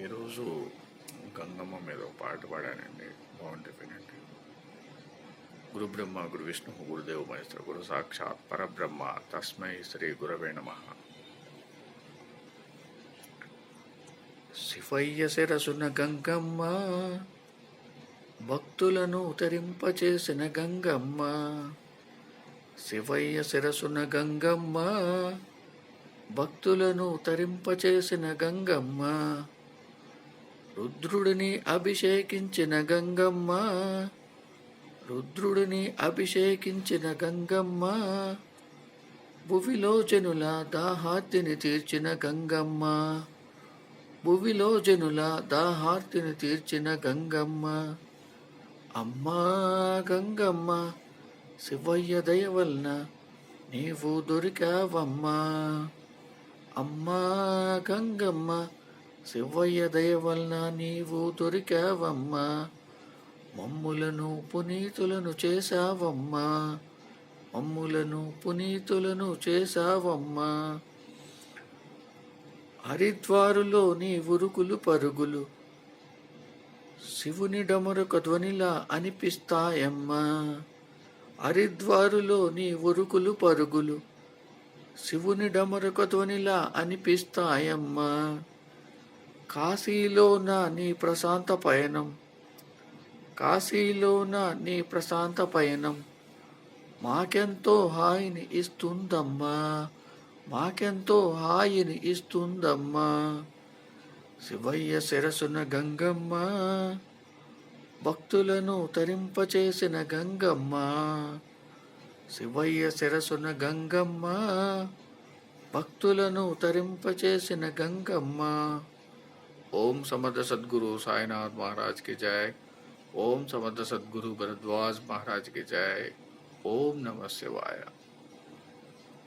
ఈరోజు గంగమ్మ మీద ఒక పాట పాడానండి. బాగుంటే వినండి. గురు బ్రహ్మ గురు విష్ణు గురుదేవ మహేశ్వర గురు సాక్షాత్ పరబ్రహ్మ తస్మై శ్రీ గురవే నమ. శివయ్య శిరసున గంగమ్మ భక్తులను ఉతరింపచేసిన గంగమ్మ. శివయ్య శిరసున గంగమ్మ భక్తులను ఉతరింపచేసిన గంగమ్మ. రుద్రుడిని అభిషేకించిన గంగమ్మ. రుద్రుడిని అభిషేకించిన గంగమ్మ. భువిలో జనుల దాహార్తిని తీర్చిన గంగమ్మ. భువిలో జనుల దాహార్తిని తీర్చిన గంగమ్మ. అమ్మా గంగమ్మ శివయ్య దయ వలన నీవు దొరికావమ్మా. అమ్మా గంగమ్మ శివయ్య దయ వలన నీవు దొరికావమ్మా. మమ్ములను పునీతులను చేశావమ్మా. మమ్ములను పునీతులను చేశావమ్మా. హరిద్వారులో నీ ఉరుకులు పరుగులు శివుని డమరుక ధ్వనిలా అనిపిస్తాయమ్మా. హరిద్వారులో నీ ఉరుకులు పరుగులు శివుని డమరుక ధ్వనిలా అనిపిస్తాయమ్మా. కాశీలోన నీ ప్రశాంత పయనం. కాశీలోన నీ ప్రశాంత పయనం. మాకెంతో హాయిని ఇస్తుందమ్మా. మాకెంతో హాయిని ఇస్తుందమ్మా. శివయ్య శిరసున గంగమ్మ. భక్తులను తరింపచేసిన గంగమ్మ. శివయ్య శిరసున గంగమ్మ. భక్తులను తరింపచేసిన గంగమ్మ. ओम समर्थ सदगुरु साईनाथ महाराज के जय। ओम समर्थ सदगुरु भरद्वाज महाराज के जय। ओम नमः शिवाय।